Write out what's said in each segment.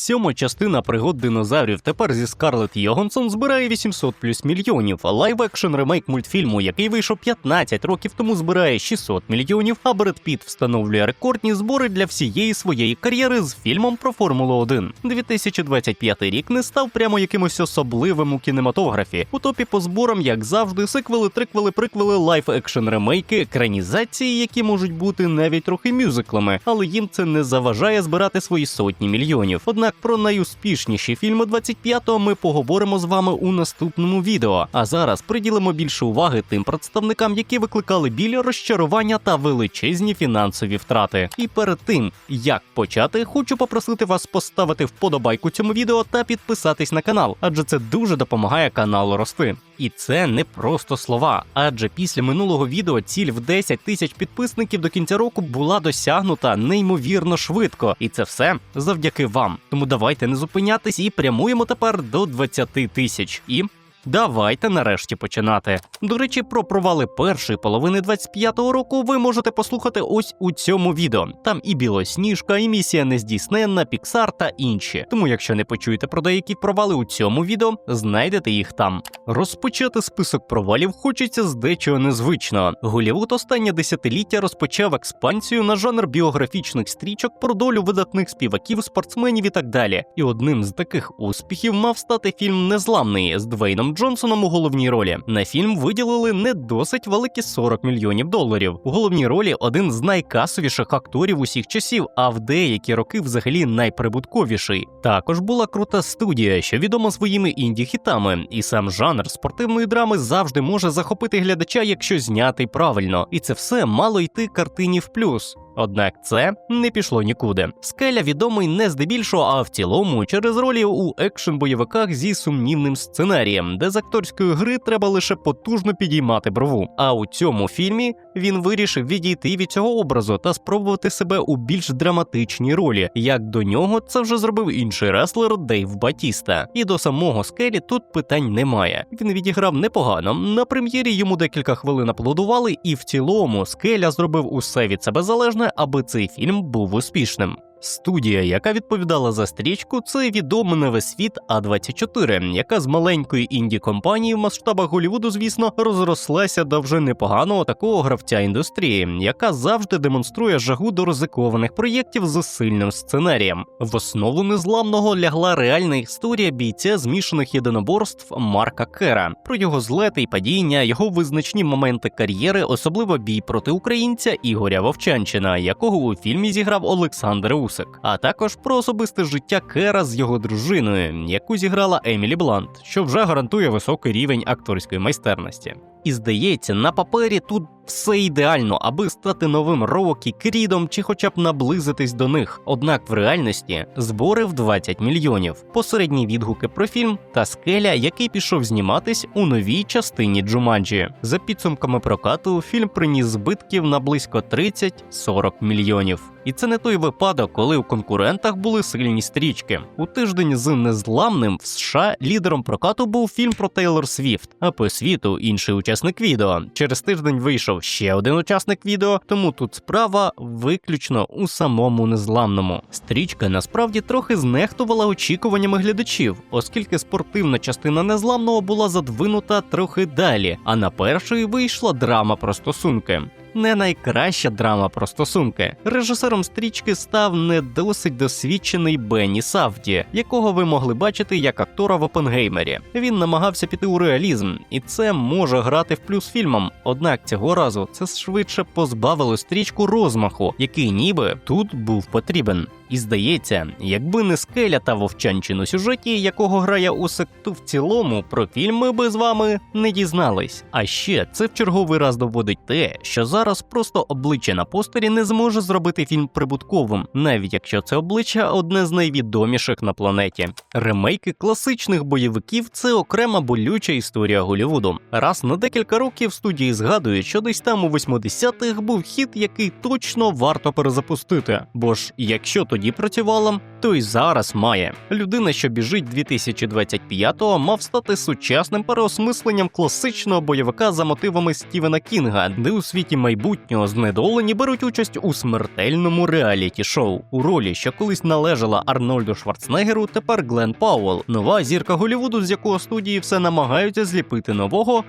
Сьома частина пригод динозаврів тепер зі Скарлетт Йоганссон збирає 800 плюс мільйонів. Лайв екшн ремейк мультфільму, який вийшов 15 років тому, збирає 600 мільйонів. А Бред Піт встановлює рекордні збори для всієї своєї кар'єри з фільмом про Формулу 1. 2025 рік не став прямо якимось особливим у кінематографі. У топі по зборам, як завжди, сиквели, триквели, приквели, лайф екшн ремейки, екранізації, які можуть бути навіть трохи мюзиклами, але їм це не заважає збирати свої сотні мільйонів. Однак про найуспішніші фільми 25-го ми поговоримо з вами у наступному відео. А зараз приділимо більше уваги тим представникам, які викликали біль розчарування та величезні фінансові втрати. І перед тим як почати, хочу попросити вас поставити вподобайку цьому відео та підписатись на канал, адже це дуже допомагає каналу рости. І це не просто слова, адже після минулого відео ціль в 10 тисяч підписників до кінця року була досягнута неймовірно швидко, і це все завдяки вам. Тому давайте не зупинятись і прямуємо тепер до 20 тисяч. І Давайте нарешті починати. До речі, про провали першої половини 25-го року ви можете послухати ось у цьому відео. Там і Білосніжка, і місія нездійсненна, Піксар та інші. Тому, якщо не почуєте про деякі провали у цьому відео, знайдете їх там. Розпочати список провалів хочеться з дечого незвичного. Голівуд останнє десятиліття розпочав експансію на жанр біографічних стрічок про долю видатних співаків, спортсменів і так далі. І одним з таких успіхів мав стати фільм Незламний з Двейном Джонсоном у головній ролі. На фільм виділили не досить великі 40 мільйонів доларів. У головній ролі один з найкасовіших акторів усіх часів, а в деякі роки взагалі найприбутковіший. Також була крута студія, що відома своїми інді-хітами, і сам жанр спортивної драми завжди може захопити глядача, якщо знятий правильно, і це все мало йти картині в плюс. Однак це не пішло нікуди. Скеля відомий не здебільшого, а в цілому через ролі у екшн-бойовиках зі сумнівним сценарієм, де з акторської гри треба лише потужно підіймати брову. А у цьому фільмі він вирішив відійти від цього образу та спробувати себе у більш драматичній ролі. Як до нього це вже зробив інший реслер Дейв Батіста. І до самого скелі тут питань немає. Він відіграв непогано. На прем'єрі йому декілька хвилин аплодували, і в цілому скеля зробив усе від себе залежне, аби цей фільм був успішним. Студія, яка відповідала за стрічку, це відома на весь світ А24, яка з маленької інді компанії в масштабах Голівуду, звісно, розрослася до вже непоганого такого гравця індустрії, яка завжди демонструє жагу до ризикованих проєктів з сильним сценарієм. В основу незламного лягла реальна історія бійця змішаних єдиноборств Марка Кера про його злети й падіння, його визначні моменти кар'єри, особливо бій проти українця Ігоря Вовчанчина, якого у фільмі зіграв Олександр Усик, а також про особисте життя Кера з його дружиною, яку зіграла Емілі Блант, що вже гарантує високий рівень акторської майстерності. І здається, на папері тут все ідеально, аби стати новим Рокі, Крідом чи хоча б наблизитись до них. Однак в реальності збори в 20 мільйонів, посередні відгуки про фільм та скеля, який пішов зніматись у новій частині Джуманджі. За підсумками прокату, фільм приніс збитків на близько 30-40 мільйонів. І це не той випадок, коли у конкурентах були сильні стрічки. У тиждень з незламним в США лідером прокату був фільм про Тейлор Свіфт, а по світу інший учасник відео. Через тиждень вийшов ще один учасник відео, тому тут справа виключно у самому незламному. Стрічка насправді трохи знехтувала очікуваннями глядачів, оскільки спортивна частина незламного була задвинута трохи далі, а на першої вийшла драма про стосунки. Не найкраща драма про стосунки. Режисером стрічки став не досить досвідчений Бенні Савді, якого ви могли бачити як актора в Опенгеймері. Він намагався піти у реалізм, і це може грати в плюс фільмам. Однак цього разу це швидше позбавило стрічку розмаху, який ніби тут був потрібен. І здається, якби не скеля та вовчанчин у сюжеті, якого грає Усик, то в цілому про фільм ми би з вами не дізнались. А ще це в черговий раз доводить те, що зараз просто обличчя на постері не зможе зробити фільм прибутковим, навіть якщо це обличчя одне з найвідоміших на планеті. Ремейки класичних бойовиків це окрема болюча історія Голівуду. Раз на декілька років студії згадують, що десь там у 80-х був хіт, який точно варто перезапустити. Бо ж якщо тоді тоді працювала, то й зараз має. Людина, що біжить 2025-го, мав стати сучасним переосмисленням класичного бойовика за мотивами Стівена Кінга, де у світі майбутнього знедолені беруть участь у смертельному реаліті-шоу. У ролі, що колись належала Арнольду Шварценеггеру, тепер Глен Пауэлл, нова зірка Голлівуду, з якого студії все намагаються зліпити нового,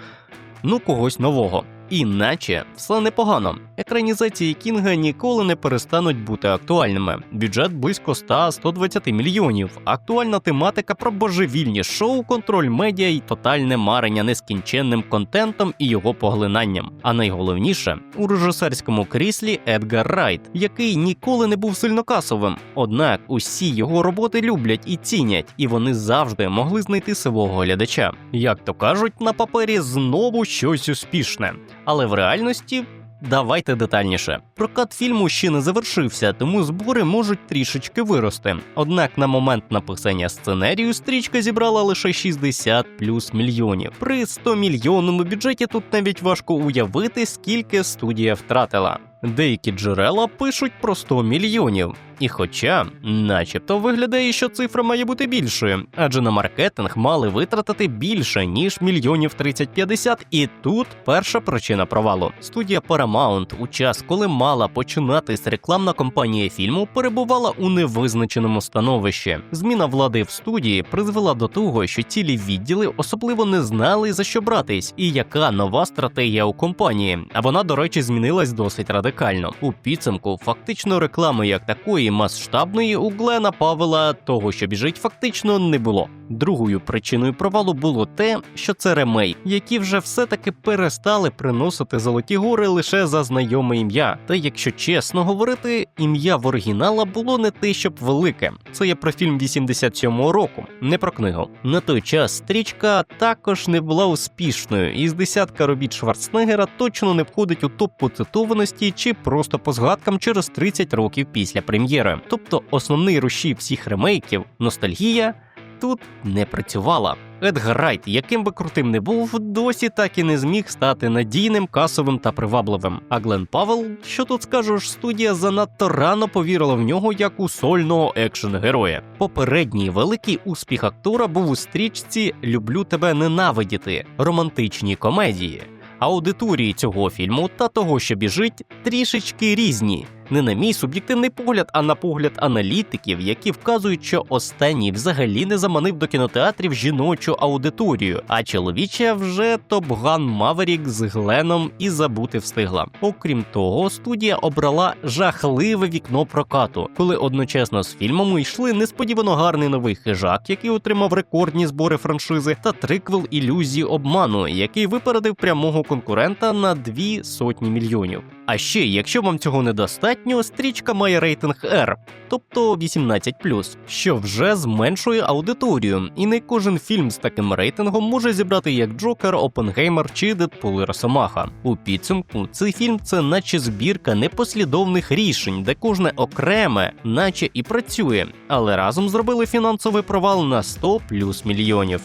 ну когось нового. Іначе все непогано. Екранізації Кінга ніколи не перестануть бути актуальними. Бюджет близько 100-120 мільйонів. Актуальна тематика про божевільні шоу, контроль медіа і тотальне марення нескінченним контентом і його поглинанням. А найголовніше у режисерському кріслі Едгар Райт, який ніколи не був сильнокасовим. Однак усі його роботи люблять і цінять, і вони завжди могли знайти свого глядача. Як то кажуть, на папері знову щось успішне але в реальності. Давайте детальніше. Прокат фільму ще не завершився, тому збори можуть трішечки вирости. Однак на момент написання сценарію стрічка зібрала лише 60 плюс мільйонів. При 100 мільйонному бюджеті тут навіть важко уявити, скільки студія втратила. Деякі джерела пишуть про 100 мільйонів. І хоча, начебто, виглядає, що цифра має бути більшою, адже на маркетинг мали витратити більше ніж мільйонів 30-50, І тут перша причина провалу. Студія Paramount у час, коли мала починатись рекламна кампанія фільму, перебувала у невизначеному становищі. Зміна влади в студії призвела до того, що цілі відділи особливо не знали за що братись, і яка нова стратегія у компанії. А вона, до речі, змінилась досить радикально. У підсумку фактично реклами як такої масштабної у Глена Павела того, що біжить, фактично не було. Другою причиною провалу було те, що це ремейк, які вже все-таки перестали приносити золоті гори лише за знайоме ім'я. Та якщо чесно говорити, ім'я в оригінала було не те, щоб велике. Це є про фільм 87-го року, не про книгу. На той час стрічка також не була успішною, і з десятка робіт Шварценеггера точно не входить у топ поцитованості чи просто по згадкам через 30 років після прем'єри. Тобто основний рушій всіх ремейків ностальгія тут не працювала. Едгар Райт, яким би крутим не був, досі так і не зміг стати надійним, касовим та привабливим. А Глен Павел, що тут скажеш, студія занадто рано повірила в нього як у сольного екшн-героя. Попередній великий успіх актора був у стрічці Люблю тебе ненавидіти романтичній комедії. Аудиторії цього фільму та того, що біжить, трішечки різні не на мій суб'єктивний погляд, а на погляд аналітиків, які вказують, що останній взагалі не заманив до кінотеатрів жіночу аудиторію, а чоловіча вже Топган Маверік з Гленом і забути встигла. Окрім того, студія обрала жахливе вікно прокату, коли одночасно з фільмом йшли несподівано гарний новий хижак, який отримав рекордні збори франшизи, та триквел ілюзії обману, який випередив прямого конкурента на дві сотні мільйонів. А ще, якщо вам цього недостатньо, стрічка має рейтинг R, тобто 18+, що вже зменшує аудиторію, і не кожен фільм з таким рейтингом може зібрати як Джокер, Опенгеймер чи Дедпул і Росомаха. У підсумку цей фільм це наче збірка непослідовних рішень, де кожне окреме, наче і працює, але разом зробили фінансовий провал на 100 плюс мільйонів.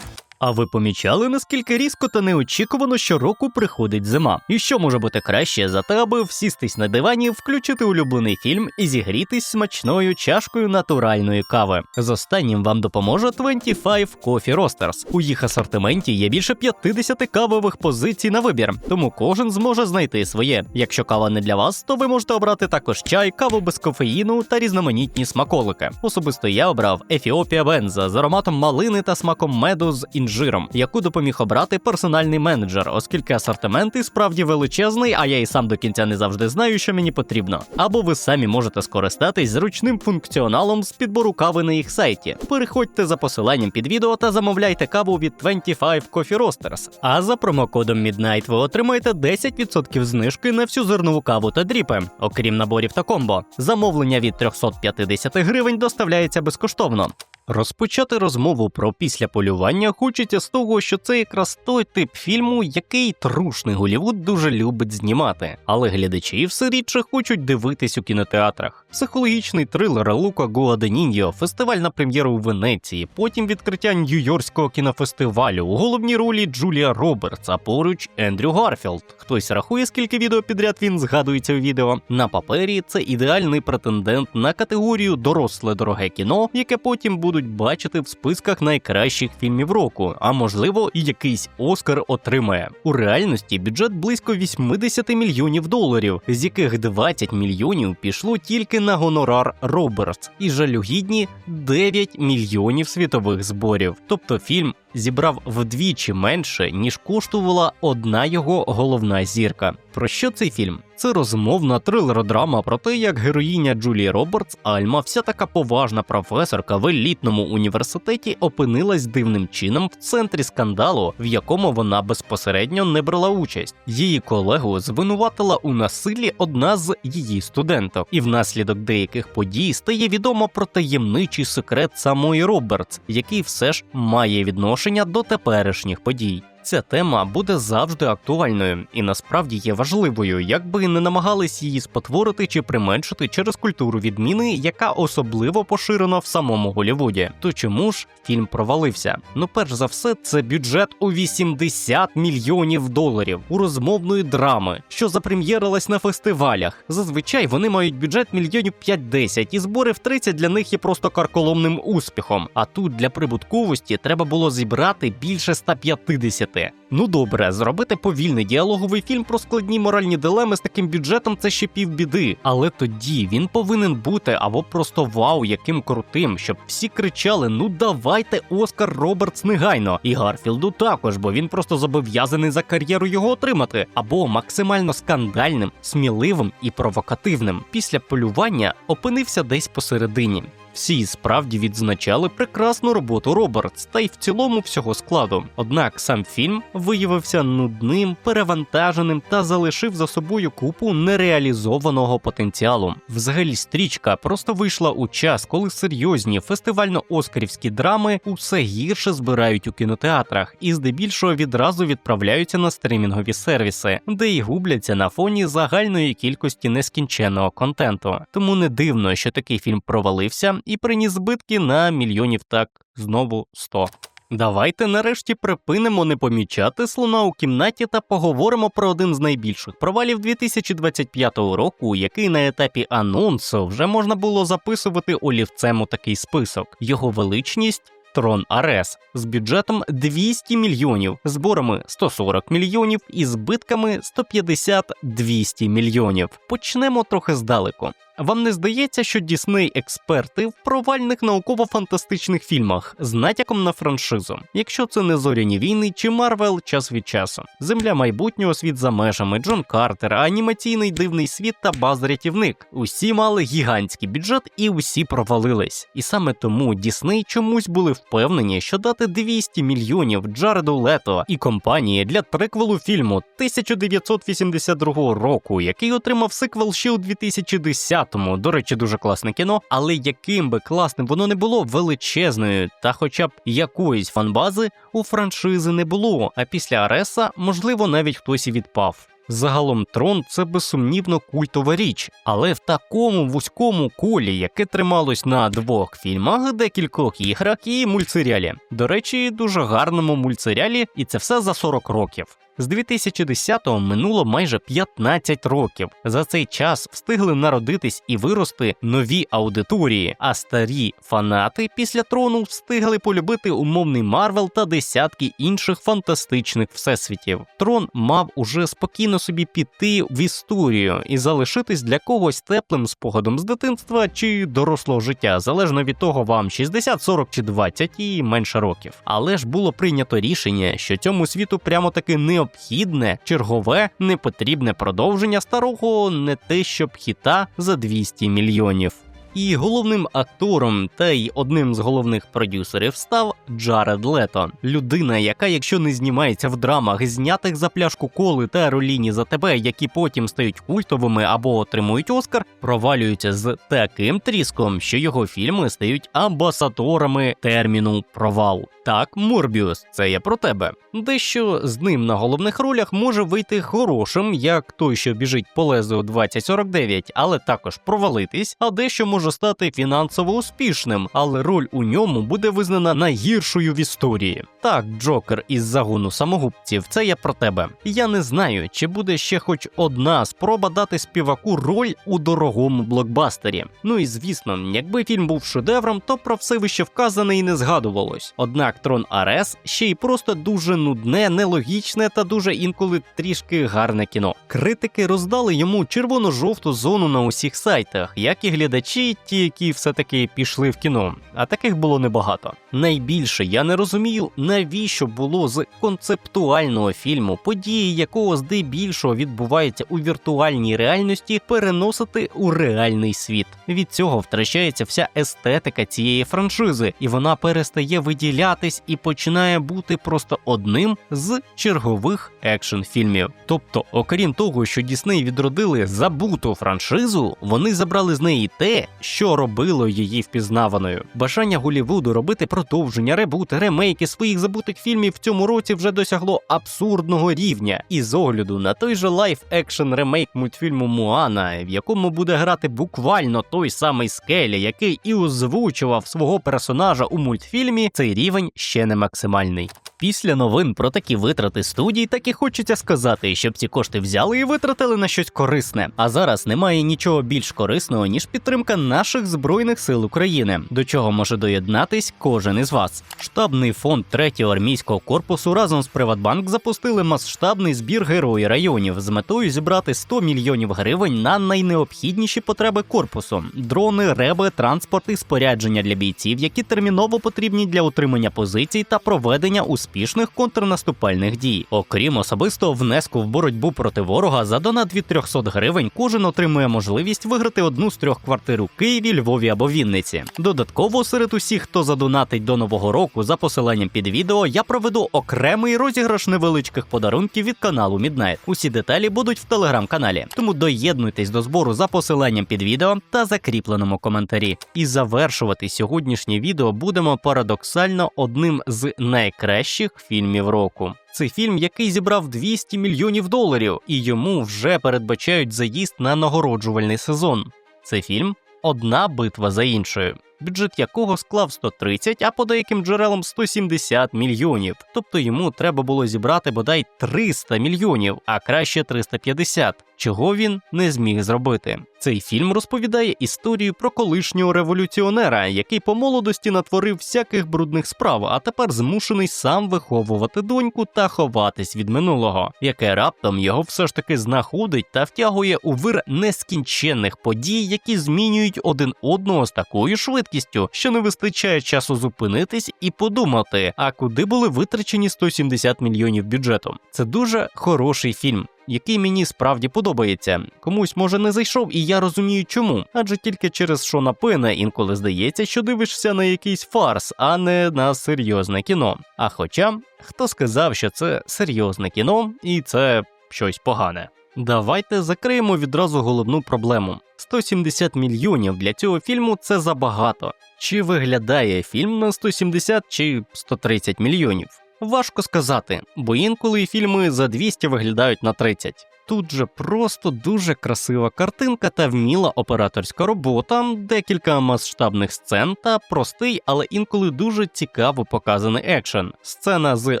А ви помічали, наскільки різко та неочікувано щороку приходить зима? І що може бути краще за те, аби всістись на дивані, включити улюблений фільм і зігрітись смачною чашкою натуральної кави? З останнім вам допоможе 25 Coffee Roasters. У їх асортименті є більше 50 кавових позицій на вибір, тому кожен зможе знайти своє. Якщо кава не для вас, то ви можете обрати також чай, каву без кофеїну та різноманітні смаколики. Особисто я обрав Ефіопія Бенза з ароматом малини та смаком меду з інжиром жиром, яку допоміг обрати персональний менеджер, оскільки асортимент і справді величезний, а я і сам до кінця не завжди знаю, що мені потрібно. Або ви самі можете скористатись зручним функціоналом з підбору кави на їх сайті. Переходьте за посиланням під відео та замовляйте каву від 25 Coffee Roasters. А за промокодом Midnight ви отримаєте 10% знижки на всю зернову каву та дріпи, окрім наборів та комбо. Замовлення від 350 гривень доставляється безкоштовно. Розпочати розмову про післяполювання хочеться з того, що це якраз той тип фільму, який трушний Голівуд дуже любить знімати, але глядачі все рідше хочуть дивитись у кінотеатрах. Психологічний трилер Лука Гуаденіньо, фестиваль на прем'єру у Венеції, потім відкриття Нью-Йоркського кінофестивалю, у головній ролі Джулія Робертс, а поруч Ендрю Гарфілд. Хтось рахує, скільки відео підряд він згадується у відео. На папері це ідеальний претендент на категорію доросле дороге кіно, яке потім будуть бачити в списках найкращих фільмів року, а можливо, і якийсь Оскар отримає. У реальності бюджет близько 80 мільйонів доларів, з яких 20 мільйонів пішло тільки на гонорар Робертс, і жалюгідні 9 мільйонів світових зборів. Тобто фільм зібрав вдвічі менше, ніж коштувала одна його головна зірка. Про що цей фільм? Це розмовна трилер-драма про те, як героїня Джулії Робертс Альма, вся така поважна професорка в елітному університеті, опинилась дивним чином в центрі скандалу, в якому вона безпосередньо не брала участь. Її колегу звинуватила у насиллі одна з її студенток, і внаслідок деяких подій стає відомо про таємничий секрет самої Робертс, який все ж має відношення до теперішніх подій. Ця тема буде завжди актуальною і насправді є важливою, як би не намагались її спотворити чи применшити через культуру відміни, яка особливо поширена в самому Голівуді. То чому ж фільм провалився? Ну, перш за все, це бюджет у 80 мільйонів доларів у розмовної драми, що запрем'єрилась на фестивалях. Зазвичай вони мають бюджет мільйонів 5-10, і збори в 30 для них є просто карколомним успіхом. А тут для прибутковості треба було зібрати більше 150. Ну добре, зробити повільний діалоговий фільм про складні моральні дилеми з таким бюджетом це ще півбіди. Але тоді він повинен бути або просто вау, яким крутим, щоб всі кричали: Ну давайте Оскар Робертс негайно. І Гарфілду також, бо він просто зобов'язаний за кар'єру його отримати, або максимально скандальним, сміливим і провокативним. Після полювання опинився десь посередині. Всі справді відзначали прекрасну роботу Робертс та й в цілому всього складу. Однак сам фільм виявився нудним, перевантаженим та залишив за собою купу нереалізованого потенціалу. Взагалі, стрічка просто вийшла у час, коли серйозні фестивально-оскарівські драми усе гірше збирають у кінотеатрах і здебільшого відразу відправляються на стрімінгові сервіси, де й губляться на фоні загальної кількості нескінченного контенту. Тому не дивно, що такий фільм провалився і приніс збитки на мільйонів так знову 100. Давайте нарешті припинимо не помічати слона у кімнаті та поговоримо про один з найбільших провалів 2025 року, який на етапі анонсу вже можна було записувати олівцем у такий список. Його величність. Трон Арес з бюджетом 200 мільйонів, зборами 140 мільйонів і збитками 150-200 мільйонів. Почнемо трохи здалеку. Вам не здається, що Дісней експерти в провальних науково-фантастичних фільмах з натяком на франшизу, якщо це не зоряні війни чи Марвел час від часу, земля майбутнього світ за межами, Джон Картер, анімаційний дивний світ та баз рятівник. Усі мали гігантський бюджет і усі провалились. І саме тому Дісней чомусь були впевнені, що дати 200 мільйонів Джареду Лето і компанії для треквелу фільму 1982 року, який отримав сиквел ще у 2010 тому, до речі, дуже класне кіно, але яким би класним воно не було величезною, та хоча б якоїсь фанбази у франшизи не було. А після Ареса, можливо, навіть хтось і відпав. Загалом трон це безсумнівно культова річ, але в такому вузькому колі, яке трималось на двох фільмах, декількох іграх і мультсеріалі. До речі, дуже гарному мультсеріалі, і це все за 40 років. З 2010-го минуло майже 15 років. За цей час встигли народитись і вирости нові аудиторії, а старі фанати після трону встигли полюбити умовний Марвел та десятки інших фантастичних всесвітів. Трон мав уже спокійно собі піти в історію і залишитись для когось теплим спогадом з дитинства чи дорослого життя, залежно від того, вам 60, 40 чи 20 і менше років. Але ж було прийнято рішення, що цьому світу прямо таки не необхідне, чергове, непотрібне продовження старого, не те щоб хіта за 200 мільйонів. І головним актором та й одним з головних продюсерів став Джаред Лето, людина, яка, якщо не знімається в драмах, знятих за пляшку коли та роліні за тебе, які потім стають культовими або отримують Оскар, провалюється з таким тріском, що його фільми стають амбасадорами терміну провал. Так, Морбіус, це я про тебе. Дещо з ним на головних ролях може вийти хорошим, як той, що біжить по лезу 2049, але також провалитись, а дещо може стати фінансово успішним, але роль у ньому буде визнана найгіршою в історії. Так, Джокер із загону самогубців, це я про тебе. Я не знаю, чи буде ще хоч одна спроба дати співаку роль у дорогому блокбастері. Ну і звісно, якби фільм був шедевром, то про все вище вказане і не згадувалось. Однак Трон Арес ще й просто дуже нудне, нелогічне та дуже інколи трішки гарне кіно. Критики роздали йому червоно-жовту зону на усіх сайтах, як і глядачі, ті, які все-таки пішли в кіно. А таких було небагато. Найбільше я не розумію, навіщо було з концептуального фільму, події якого здебільшого відбуваються у віртуальній реальності, переносити у реальний світ. Від цього втрачається вся естетика цієї франшизи, і вона перестає виділятись і починає бути просто одним з чергових екшн фільмів. Тобто, окрім того, що Дісней відродили забуту франшизу, вони забрали з неї те, що робило її впізнаваною. Бажання Голівуду робити продовження, ребути, ремейки своїх забутих фільмів в цьому році вже досягло абсурдного рівня. І з огляду на той же лайф екшн ремейк мультфільму Муана, в якому буде грати буквально той самий скеля, який і озвучував свого персонажа у мультфільмі, цей рівень ще не максимальний. Після новин про такі витрати студій, так і хочеться сказати, щоб ці кошти взяли і витратили на щось корисне. А зараз немає нічого більш корисного ніж підтримка наших збройних сил України, до чого може доєднатись кожен із вас. Штабний фонд 3-го армійського корпусу разом з Приватбанк запустили масштабний збір герої районів з метою зібрати 100 мільйонів гривень на найнеобхідніші потреби корпусу: дрони, реби, транспорт і спорядження для бійців, які терміново потрібні для утримання позицій та проведення успішних контрнаступальних дій. Окрім особистого внеску в боротьбу проти ворога, за донат від 300 гривень кожен отримує можливість виграти одну з трьох квартир у Києві, Львові або Вінниці. Додатково серед усіх, хто задонатить до нового року за посиланням під відео, я проведу окремий розіграш невеличких подарунків від каналу Midnight. Усі деталі будуть в телеграм-каналі. Тому доєднуйтесь до збору за посиланням під відео та закріпленому коментарі. І завершувати сьогоднішнє відео будемо парадоксально одним з найкращих фільмів року. Це фільм, який зібрав 200 мільйонів доларів, і йому вже передбачають заїзд на нагороджувальний сезон. Це фільм Одна битва за іншою, бюджет якого склав 130, а по деяким джерелам 170 мільйонів. Тобто йому треба було зібрати бодай 300 мільйонів, а краще 350, чого він не зміг зробити. Цей фільм розповідає історію про колишнього революціонера, який по молодості натворив всяких брудних справ, а тепер змушений сам виховувати доньку та ховатись від минулого, яке раптом його все ж таки знаходить та втягує у вир нескінченних подій, які змінюють один одного з такою швидкістю, що не вистачає часу зупинитись і подумати, а куди були витрачені 170 мільйонів бюджету. Це дуже хороший фільм який мені справді подобається. Комусь може не зайшов, і я розумію, чому. Адже тільки через Шона Пена інколи здається, що дивишся на якийсь фарс, а не на серйозне кіно. А хоча хто сказав, що це серйозне кіно, і це щось погане. Давайте закриємо відразу головну проблему: 170 мільйонів для цього фільму це забагато. Чи виглядає фільм на 170 чи 130 мільйонів? Важко сказати, бо інколи фільми за 200 виглядають на 30. Тут же просто дуже красива картинка та вміла операторська робота, декілька масштабних сцен та простий, але інколи дуже цікаво показаний екшен. Сцена з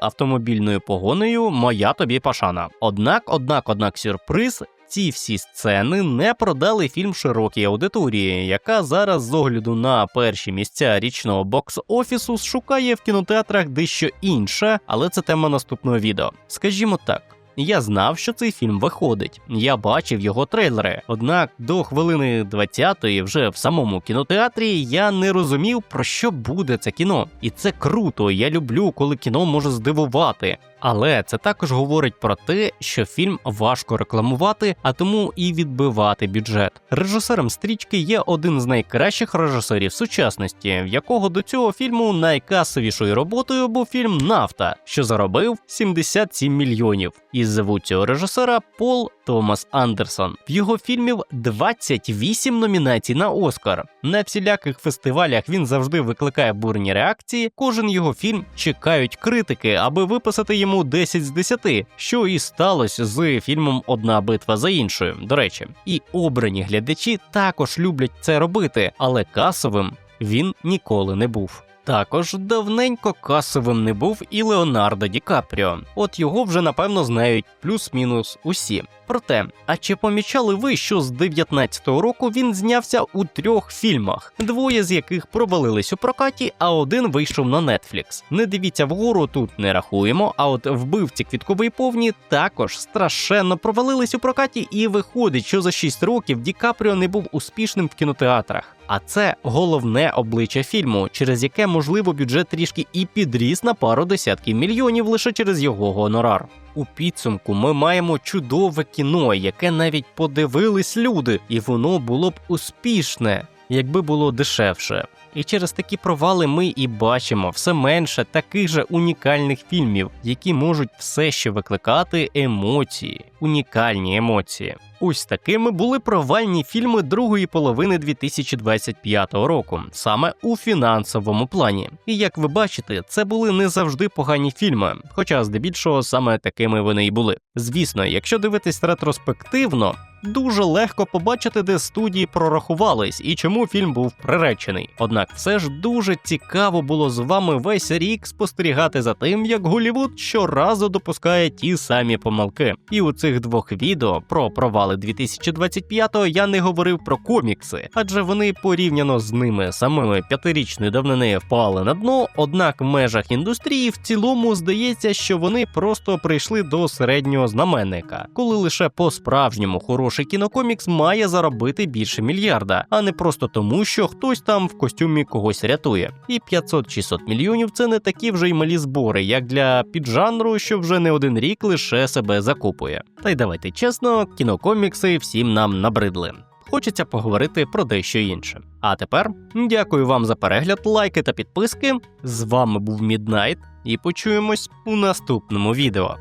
автомобільною погонею Моя тобі пашана. Однак, однак, однак, сюрприз. Ці всі сцени не продали фільм широкій аудиторії, яка зараз з огляду на перші місця річного бокс-офісу шукає в кінотеатрах дещо інше, але це тема наступного відео. Скажімо так. Я знав, що цей фільм виходить. Я бачив його трейлери. Однак до хвилини 20-ї вже в самому кінотеатрі я не розумів, про що буде це кіно. І це круто. Я люблю, коли кіно може здивувати. Але це також говорить про те, що фільм важко рекламувати, а тому і відбивати бюджет. Режисером стрічки є один з найкращих режисерів сучасності, в якого до цього фільму найкасовішою роботою був фільм Нафта, що заробив 77 мільйонів. І звуть цього режисера Пол Томас Андерсон. В його фільмів 28 номінацій на Оскар. На всіляких фестивалях він завжди викликає бурні реакції. Кожен його фільм чекають критики, аби виписати йому 10 з 10, що і сталося з фільмом Одна битва за іншою. До речі, і обрані глядачі також люблять це робити, але касовим він ніколи не був. Також давненько касовим не був і Леонардо Ді Капріо. От його вже напевно знають плюс-мінус усі. Проте, а чи помічали ви, що з 19-го року він знявся у трьох фільмах, двоє з яких провалились у прокаті, а один вийшов на Netflix. Не дивіться вгору, тут не рахуємо. А от вбивці квіткової повні також страшенно провалились у прокаті, і виходить, що за 6 років Ді Капріо не був успішним в кінотеатрах. А це головне обличчя фільму, через яке можливо бюджет трішки і підріс на пару десятків мільйонів лише через його гонорар. У підсумку ми маємо чудове кіно, яке навіть подивились люди, і воно було б успішне, якби було дешевше. І через такі провали ми і бачимо все менше таких же унікальних фільмів, які можуть все ще викликати емоції, унікальні емоції. Ось такими були провальні фільми другої половини 2025 року, саме у фінансовому плані. І як ви бачите, це були не завжди погані фільми, хоча здебільшого саме такими вони і були. Звісно, якщо дивитись ретроспективно. Дуже легко побачити, де студії прорахувались і чому фільм був приречений. Однак все ж дуже цікаво було з вами весь рік спостерігати за тим, як Голівуд щоразу допускає ті самі помилки. І у цих двох відео про провали 2025-го я не говорив про комікси, адже вони порівняно з ними самими п'ятирічної давнини впали на дно. Однак в межах індустрії в цілому здається, що вони просто прийшли до середнього знаменника, коли лише по справжньому хороший кінокомікс має заробити більше мільярда, а не просто тому, що хтось там в костюмі когось рятує. І 500-600 мільйонів це не такі вже й малі збори, як для піджанру, що вже не один рік лише себе закупує. Та й давайте чесно, кінокомікси всім нам набридли. Хочеться поговорити про дещо інше. А тепер дякую вам за перегляд, лайки та підписки. З вами був Міднайт, і почуємось у наступному відео.